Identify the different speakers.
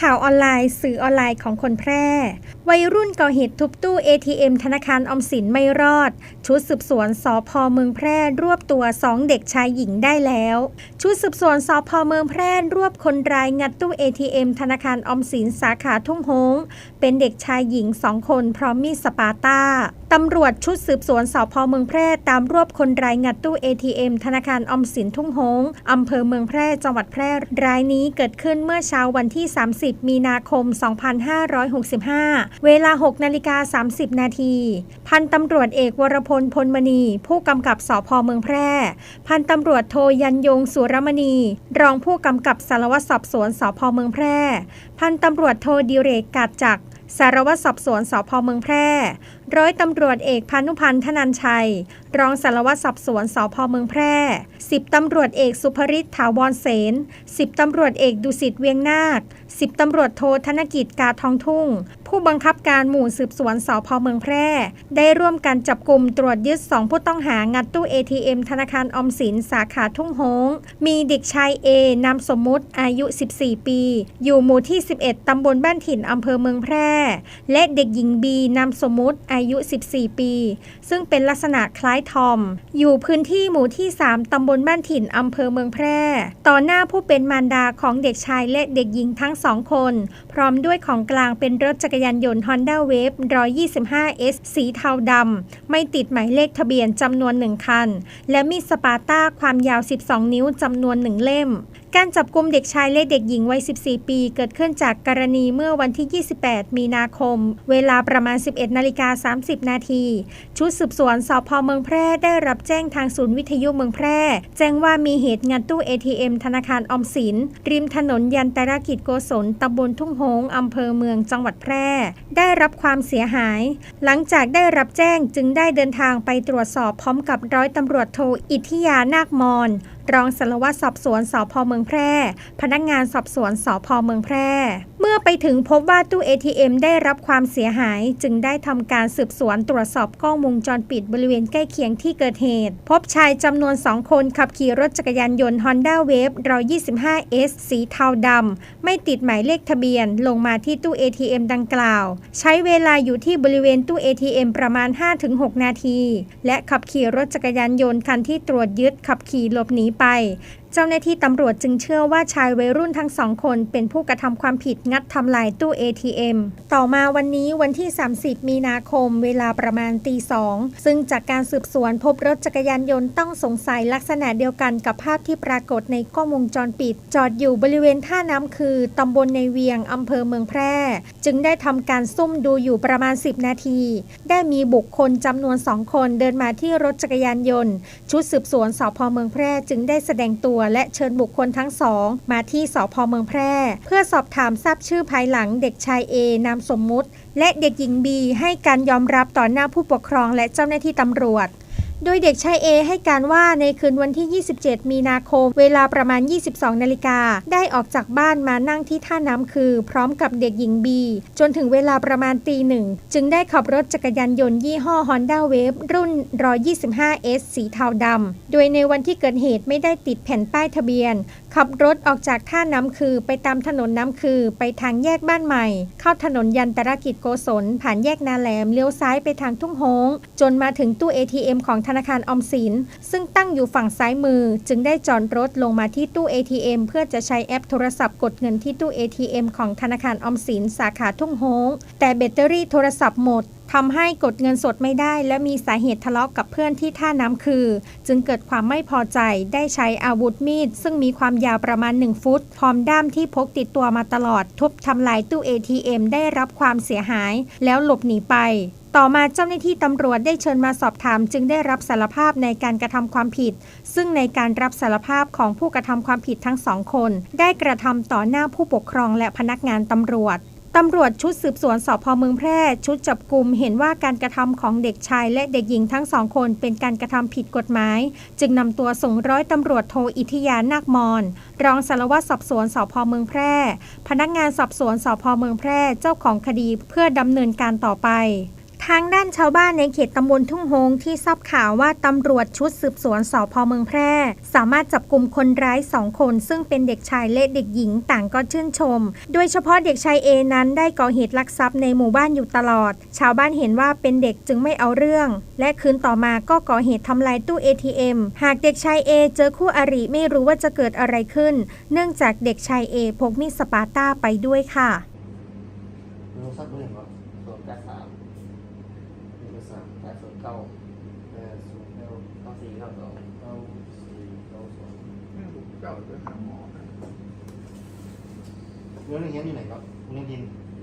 Speaker 1: ข่าวออนไลน์ สื่อออนไลน์ของคนแพร่วัยรุ่นก่อเหตุทุบตู้ ATM ธนาคารอมสินไม่รอด ชุดสืบสวนสพเมืองแพร่รวบตัว 2 เด็กชายหญิงได้แล้ว ชุดสืบสวนสพเมืองแพร่รวบคนร้ายงัดตู้ ATM ธนาคารอมสินสาขาทุ่งโฮงเป็นเด็กชายหญิง 2 คนพร้อมมีดสปาต้าตำรวจชุดสืบสวนสพเมืองแพร่ตามรวบคนร้ายงัดตู้ ATM ธนาคารอมสินทุ่งโฮงอำเภอเมืองแพร่จังหวัดแพร่รายนี้เกิดขึ้นเมื่อเช้าวันที่ 30 มีนาคม 2565เวลา 6 นาฬิกา 30 นาที พันตำรวจเอกวรพลพลมณี ผู้กำกับสพเมืองแพร่ พันตำรวจโทยันยงสุรมณี รองผู้กำกับสารวัตรสอบสวนสพเมืองแพร่ พันตำรวจโทดิเรกกาดจักรสารวัตรสอบสวนสพเมืองแพร่ ร้อยตำรวจเอกพานุพันธ์ธนันชัย รองสารวัตรสอบสวนสพเมืองแพร่สิบตำรวจเอกสุภริศถาวรเสนสิบตำรวจเอกดุสิตเวียงนาคสิบตำรวจโทธนกิจกาทองทุ่ง ผู้บังคับการหมู่สืบสวนสพเมืองแพร่ ได้ร่วมกันจับกลุ่มตรวจยึดสองผู้ต้องหางัดตู้ ATM ธนาคารออมสินสาขาทุ่งโฮงมีเด็กชายเอนามสมมุติอายุ 14 ปี อยู่หมู่ที่ 11ตำบลบ้านถิ่นอำเภอเมืองแพร่และเด็กหญิงบีนามสมมุติอายุ 14 ปี ซึ่งเป็นลักษณะคล้ายทอม อยู่พื้นที่หมู่ที่ 3 ตำบลบ้านถิ่นอำเภอเมืองแพร่ ต่อหน้าผู้เป็นมารดาของเด็กชายและเด็กหญิงทั้งสองคน พร้อมด้วยของกลางเป็นรถจักรยานยนต์ Honda Wave 125S สีเทาดำไม่ติดหมายเลขทะเบียนจำนวนหนึ่งคัน และมีดสปาต้าความยาว 12 นิ้วจำนวนหนึ่งเล่มการจับกลุ่มเด็กชายและเด็กหญิงวัย 14 ปี เกิดขึ้นจากกรณีเมื่อวันที่ 28 มีนาคม เวลาประมาณ 11นาฬิกา30 นาที ชุดสืบสวนสพเมืองแพร่ได้รับแจ้งทางศูนย์วิทยุเมืองแพร่ แจ้งว่ามีเหตุงัดตู้ ATM ธนาคารออมสิน ริมถนนยันตรกิจโกศลตำบลทุ่งโฮงอำเภอเมืองจังหวัดแพร่ ได้รับความเสียหาย หลังจากได้รับแจ้งจึงได้เดินทางไปตรวจสอบพร้อมกับร้อยตำรวจโทอิทธิยานาคมอนรองสารวัตรสอบสวนสพเมืองแพร่ พนักงานสอบสวนสพเมืองแพร่ เมื่อไปถึงพบว่าตู้ ATM ได้รับความเสียหาย จึงได้ทำการสืบสวนตรวจสอบกล้องวงจรปิดบริเวณใกล้เคียงที่เกิดเหตุ พบชายจำนวน 2 คนขับขี่รถจักรยานยนต์ Honda Wave 125S สีเทาดำไม่ติดหมายเลขทะเบียน ลงมาที่ตู้ ATM ดังกล่าว ใช้เวลาอยู่ที่บริเวณตู้ ATM ประมาณ 5-6 นาที และขับขี่รถจักรยานยนต์คันที่ตรวจยึดขับขี่หลบหนีไป เจ้าหน้าที่ตำรวจจึงเชื่อว่าชายวัยรุ่นทั้งสองคนเป็นผู้กระทำความผิดงัดทำลายตู้ ATM ต่อมาวันนี้วันที่ 30 มีนาคม เวลาประมาณตีสองซึ่งจากการสืบสวนพบรถจักรยานยนต์ต้องสงสัยลักษณะเดียวกันกับภาพที่ปรากฏในกล้องวงจรปิด จอดอยู่บริเวณท่าน้ำคือตำบลในเวียงอำเภอเมืองแพร่ จึงได้ทำการซุ่มดูอยู่ประมาณ 10 นาที ได้มีบุคคลจำนวนสองคนเดินมาที่รถจักรยานยนต์ ชุดสืบสวนสพเมืองแพร่จึงได้แสดงตัวและเชิญบุคคลทั้งสองมาที่สพเมืองแพร่ เพื่อสอบถามทราบชื่อภายหลังเด็กชายเอนามสมมุติ และเด็กหญิงบีให้การยอมรับต่อหน้าผู้ปกครองและเจ้าหน้าที่ตำรวจ โดยเด็กชายเอให้การว่าในคืนวันที่ 27 มีนาคม เวลาประมาณ 22 นาฬิกา ได้ออกจากบ้านมานั่งที่ท่าน้ำคือ พร้อมกับเด็กหญิงบี จนถึงเวลาประมาณตีหนึ่ง จึงได้ขับรถจักรยานยนต์ยี่ห้อ Honda Wave รุ่น 125S สีเทาดำ โดยในวันที่เกิดเหตุไม่ได้ติดแผ่นป้ายทะเบียน ขับรถออกจากท่าน้ำคือ ไปตามถนนน้ำคือ ไปทางแยกบ้านใหม่ เข้าถนนยันตรกิจโกศลผ่านแยกนาแหลมเลี้ยวซ้ายไปทางทุ่งโฮงจนมาถึงตู้ ATM ของธนาคารออมสิน ซึ่งตั้งอยู่ฝั่งซ้ายมือ จึงได้จอดรถลงมาที่ตู้ ATM เพื่อจะใช้แอปโทรศัพท์กดเงินที่ตู้ ATM ของธนาคารออมสินสาขาทุ่งโฮงแต่แบตเตอรี่โทรศัพท์หมดทำให้กดเงินสดไม่ได้ และมีสาเหตุทะเลาะกับเพื่อนที่ท่าน้ำคือ จึงเกิดความไม่พอใจได้ใช้อาวุธมีด ซึ่งมีความยาวประมาณ 1 ฟุต พร้อมด้ามที่พกติดตัวมาตลอด ทุบทำลายตู้ ATM ได้รับความเสียหาย แล้วหลบหนีไป ต่อมาเจ้าหน้าที่ตำรวจได้เชิญมาสอบถาม จึงได้รับสารภาพในการกระทำความผิด ซึ่งในการรับสารภาพของผู้กระทำความผิดทั้งสองคน ได้กระทำต่อหน้าผู้ปกครองและพนักงานตำรวจตำรวจชุดสืบสวนสพเมืองแพร่ ชุดจับกลุ่มเห็นว่าการกระทำของเด็กชายและเด็กหญิงทั้งสองคนเป็นการกระทำผิดกฎหมาย จึงนำตัวส่งร้อยตำรวจโทอิทธิยานาคมอนรองสารวัตรสอบสวนสพเมืองแพร่ พนักงานสอบสวนสพเมืองแพร่เจ้าของคดีเพื่อดำเนินการต่อไป ทางด้านชาวบ้านในเขตตำบลทุ่งโฮงที่ทราบข่าวว่าตำรวจชุดสืบสวนสพเมืองแพร่ สามารถจับกลุ่มคนร้ายสองคน ซึ่งเป็นเด็กชายและเด็กหญิงต่างก็ชื่นชม โดยเฉพาะเด็กชายเอนั้นได้ก่อเหตุลักทรัพย์ในหมู่บ้านอยู่ตลอด ชาวบ้านเห็นว่าเป็นเด็กจึงไม่เอาเรื่อง และคืนต่อมาก็ก่อเหตุทำลายตู้ ATM หากเด็กชายเอเจอคู่อริไม่รู้ว่าจะเกิดอะไรขึ้น เนื่องจากเด็กชายเอพกมีดสปาร์ต้าไปด้วยค่ะ
Speaker 2: สามแปดส่วนเก้า
Speaker 3: แปดศูนย์เก้า
Speaker 2: เก้าสี่เก้าสอง
Speaker 3: เก้าสี่เก้าสองแม่ถูกเก้าไปหาหมอนะ
Speaker 2: เรื่องเรียนอยู่ไหนก็เรียนดิน
Speaker 3: อ